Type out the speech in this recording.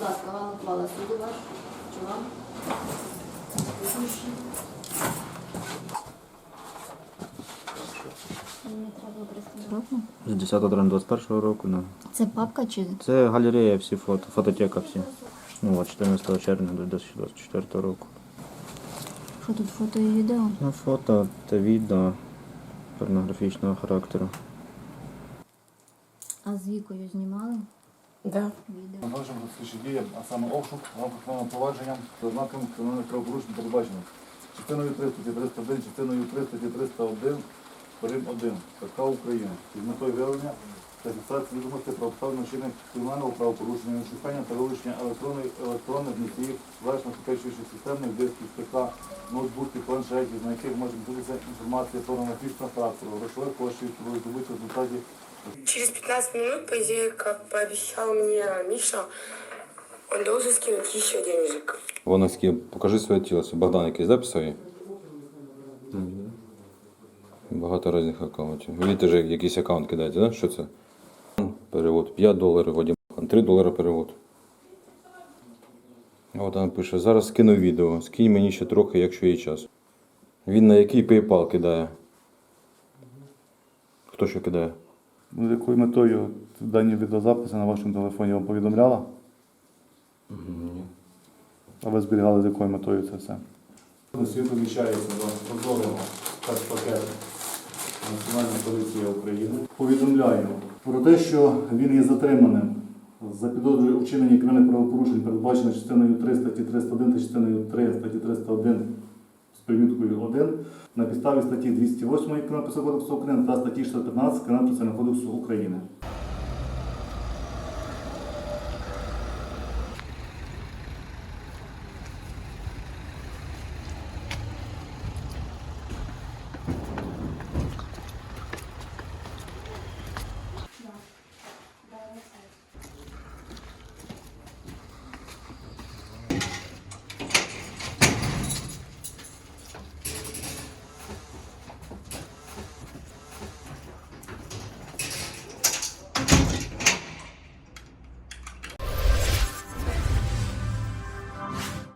Будь ласка, вам ухвала суду ваш. Чи вам? З 10 травня 21 року, ну. Це папка чи Це галерея всі фото, фототека всі. Ну от 14 червня до 2024 року. що тут фото і відео? Ну, фото та відео порнографічного характеру. А з вікою знімали Да. Належимо слідчі дії, а саме обшук в рамках кримінального провадження за ознаками кримінальних правопорушень передбачено. Частиною 3 статті 301, частиною 3 статті 301, Рим 1 КК України. З метою виявлення та фіксації відомостей про обставини вчинення кримінального правопорушення, відшукання та вилучення електронних електронних носіїв, залежно накопичуючих системних дисків, ПК, ноутбуків, планшетів, на яких може бути інформація про аналогічного характеру, грошових коштів, які були здобуті в результаті Через 15 минут, по идее, как пообещал мне Миша, он должен скинуть еще денежек. Вона скине, покажи своє тіло. Богдан якийсь записав її? Багато різних аккаунтів. Ви теж якийсь аккаунт кидаєте, да? Що це? Перевод 5 доларів, Вадим. 3 долари перевод. От вона пише, зараз скину відео, скинь мені ще трохи, якщо є час. Він на який PayPal кидає? Хто що кидає? З якою метою дані відеозаписи на вашому телефоні вам повідомляла? Ні. А ви зберігали з якою метою це все? На світ поміщається до прозорого пакету Національної поліції України. Повідомляю про те, що він є затриманим за підозрою у вчиненні кримінальних правопорушень, передбачено частиною 3 статті 301 та частиною 3 статті 301 з приміткою 1 на підставі статті 208 Кримінального кодексу України та статті 615 Кримінального кодексу України.